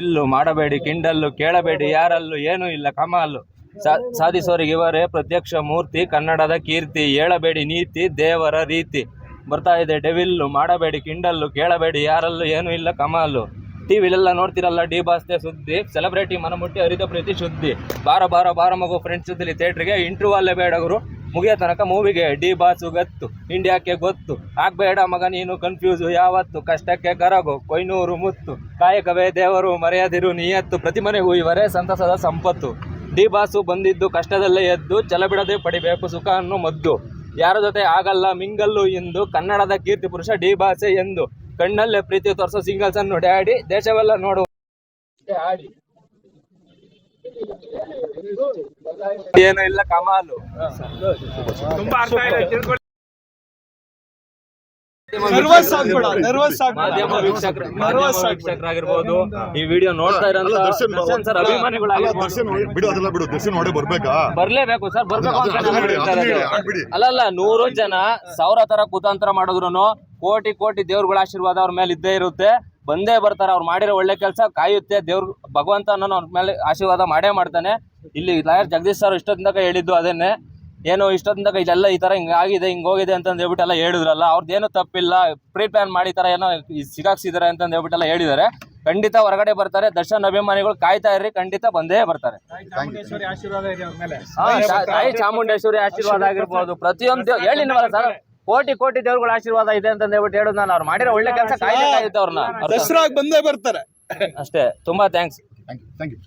ಇಲ್ಲು ಮಾಡಬೇಡಿ, ಕಿಂಡಲ್ಲು ಕೇಳಬೇಡಿ, ಯಾರಲ್ಲೂ ಏನೂ ಇಲ್ಲ, ಕಮಾಲು. ಸಾಧಿಸೋರಿಗೆ ಇವರೇ ಪ್ರತ್ಯಕ್ಷ ಮೂರ್ತಿ, ಕನ್ನಡದ ಕೀರ್ತಿ, ಹೇಳಬೇಡಿ ನೀತಿ, ದೇವರ ರೀತಿ. ಬರ್ತಾ ಇದೆ, ಡೆವಿಲ್ಲು, ಮಾಡಬೇಡಿ, ಕಿಂಡಲ್ಲು ಕೇಳಬೇಡಿ, ಯಾರಲ್ಲೂ ಏನೂ ಇಲ್ಲ, ಕಮಾಲು. ಟಿವಿಲೆಲ್ಲ ನೋಡ್ತಿರಲ್ಲ, ಡಿ ಬಾಸ್ತೆ ಸುದ್ದಿ, ಸೆಲೆಬ್ರಿಟಿ ಮನಮುಟ್ಟಿ ಹರಿದ ಪ್ರೀತಿ ಶುದ್ಧಿ ಬಾರ ಬಾರ ಬಾರ ಮಗು ಫ್ರೆಂಡ್ಸ್ ಜೊತೆಲಿ ಥಿಯೇಟ್ರಿಗೆ ಇಂಟ್ರೂವಲ್ಲೇ ಬೇಡಗರು ಮುಗಿಯೋ ತನಕ ಮೂವಿಗೆ ಡಿ ಬಾಸು ಗತ್ತು, ಇಂಡಿಯಾಕ್ಕೆ ಗೊತ್ತು. ಆಗ್ಬೇಡ ಮಗ, ನೀನು ಕನ್ಫ್ಯೂಸು ಯಾವತ್ತು? ಕಷ್ಟಕ್ಕೆ ಕರಗು, ಕೊಯ್ನೂರು ಮುತ್ತು. ಕಾಯಕವೇ ದೇವರು, ಮರೆಯದಿರು ನಿಯತ್ತು. ಪ್ರತಿ ಮನೆಗೂ ಇವರೇ ಸಂತಸದ ಸಂಪತ್ತು. ಡಿ ಬಾಸು ಬಂದಿದ್ದು ಕಷ್ಟದಲ್ಲೇ ಎದ್ದು ಛಲ ಬಿಡದೆ ಪಡಿಬೇಕು ಸುಖ ಅನ್ನು ಮದ್ದು. ಯಾರ ಜೊತೆ ಆಗಲ್ಲ ಮಿಂಗಲ್ಲು ಎಂದು ಕನ್ನಡದ ಕೀರ್ತಿ ಪುರುಷ ಡಿ ಬಾಸೆ ಎಂದು. ಕಣ್ಣಲ್ಲೇ ಪ್ರೀತಿ ತೋರಿಸೋ ಸಿಂಗಲ್ಸ್ ಅನ್ನು ಡ್ಯಾಡಿ, ದೇಶವೆಲ್ಲ ನೋಡು. ಆಡಿ ಏನು ಇಲ್ಲ ಕಮಾಲು. ತುಂಬಾ ಅರ್ಥ ಇಲ್ಲ ತಿಳ್ಕೊಳ್ಳಿ. ಮಾಧ್ಯಮ ವೀಕ್ಷಕರ. Nervous ಮಾಧ್ಯಮ ವೀಕ್ಷಕರಾಗಿರ್ಬೋದು. ಈ ವಿಡಿಯೋ ನೋಡ್ತಾ ದರ್ಶನ್ ದರ್ಶನ್ ಸರ್ ಅಭಿಮಾನಿಗಳಾಗಿರ್ಬೋದು ದರ್ಶನ್ ಬಿಡು ಅದೆಲ್ಲ ಬಿಡು ದರ್ಶನ್ ನೋಡಿ ಬರ್ಬೇಕಾ? ಬರ್ಲೇಬೇಕು ಸರ್ ಬರ್ಬೇಕು ಅಂತ ಇರೋದು. ಅಲ್ಲಲ್ಲ ನೂರು ಜನ ಸಾವಿರ ತರ ಕುತಂತ್ರ ಮಾಡಿದ್ರು ಕೋಟಿ ಕೋಟಿ ದೇವ್ರಗಳ ಆಶೀರ್ವಾದ ಅವ್ರ ಮೇಲೆ ಇದ್ದೇ ಇರುತ್ತೆ. ಬಂದೇ ಬರ್ತಾರೆ ಅವ್ರು ಮಾಡಿರೋ ಒಳ್ಳೆ ಕೆಲಸ ಕಾಯುತ್ತೆ ದೇವ್ರ ಭಗವಂತ ನಾನು ಅವ್ರ ಮೇಲೆ ಆಶೀರ್ವಾದ ಮಾಡೇ ಮಾಡ್ತಾನೆ. ಇಲ್ಲಿ ಲಾಯರ್ ಜಗದೀಶ್ ಸರ್ ಇಷ್ಟೊತ್ತಿನ ತನಕ ಹೇಳಿದ್ದು ಅದನ್ನೇ ಏನು ಇಷ್ಟೊತ್ತಿನ ತನಕ ಇದೆಲ್ಲ ಈ ತರ ಹಿಂಗಾಗಿದೆ ಹಿಂಗ್ ಹೋಗಿದೆ ಅಂತ ಹೇಳ್ಬಿಟ್ಟೆಲ್ಲ ಹೇಳಿದ್ರಲ್ಲ ಅವ್ರದ್ದೇನು ತಪ್ಪಿಲ್ಲ ಪ್ರೀ ಪ್ಲಾನ್ ಮಾಡಿ ತರ ಏನೋ ಸಿಗಾಕ್ಸಿದಾರೆ ಅಂತಂದ್ ಹೇಳ್ಬಿಟ್ಟು ಎಲ್ಲ ಹೇಳಿದ್ದಾರೆ. ಖಂಡಿತ ಹೊರಗಡೆ ಬರ್ತಾರೆ ದರ್ಶನ್ ಅಭಿಮಾನಿಗಳು ಕಾಯ್ತಾ ಇರ್ರಿ ಖಂಡಿತ ಬಂದೇ ಬರ್ತಾರೆ. ತಾಯಿ ಚಾಮುಂಡೇಶ್ವರಿ ಆಶೀರ್ವಾದ ಆಗಿರ್ಬೋದು ಪ್ರತಿಯೊಂದು ಹೇಳಿ ಹೇಳಿನವಲ್ಲ ಸರ್. ಕೋಟಿ ಕೋಟಿ ದೇವ್ರಗಳ ಆಶೀರ್ವಾದ ಇದೆ ಅಂತ ಹೇಳ್ಬಿಟ್ಟು ಹೇಳೋದು ನಾನು. ಅವ್ರು ಮಾಡಿರೋ ಒಳ್ಳೆ ಕೆಲಸ ಕಾಯ್ಬೇಕಾಗಿತ್ತು ಅವ್ರನ್ನ. ದಸರಾಗ್ ಬಂದೇ ಬರ್ತಾರೆ. ಅಷ್ಟೇ. ತುಂಬಾ thanks thank you thank you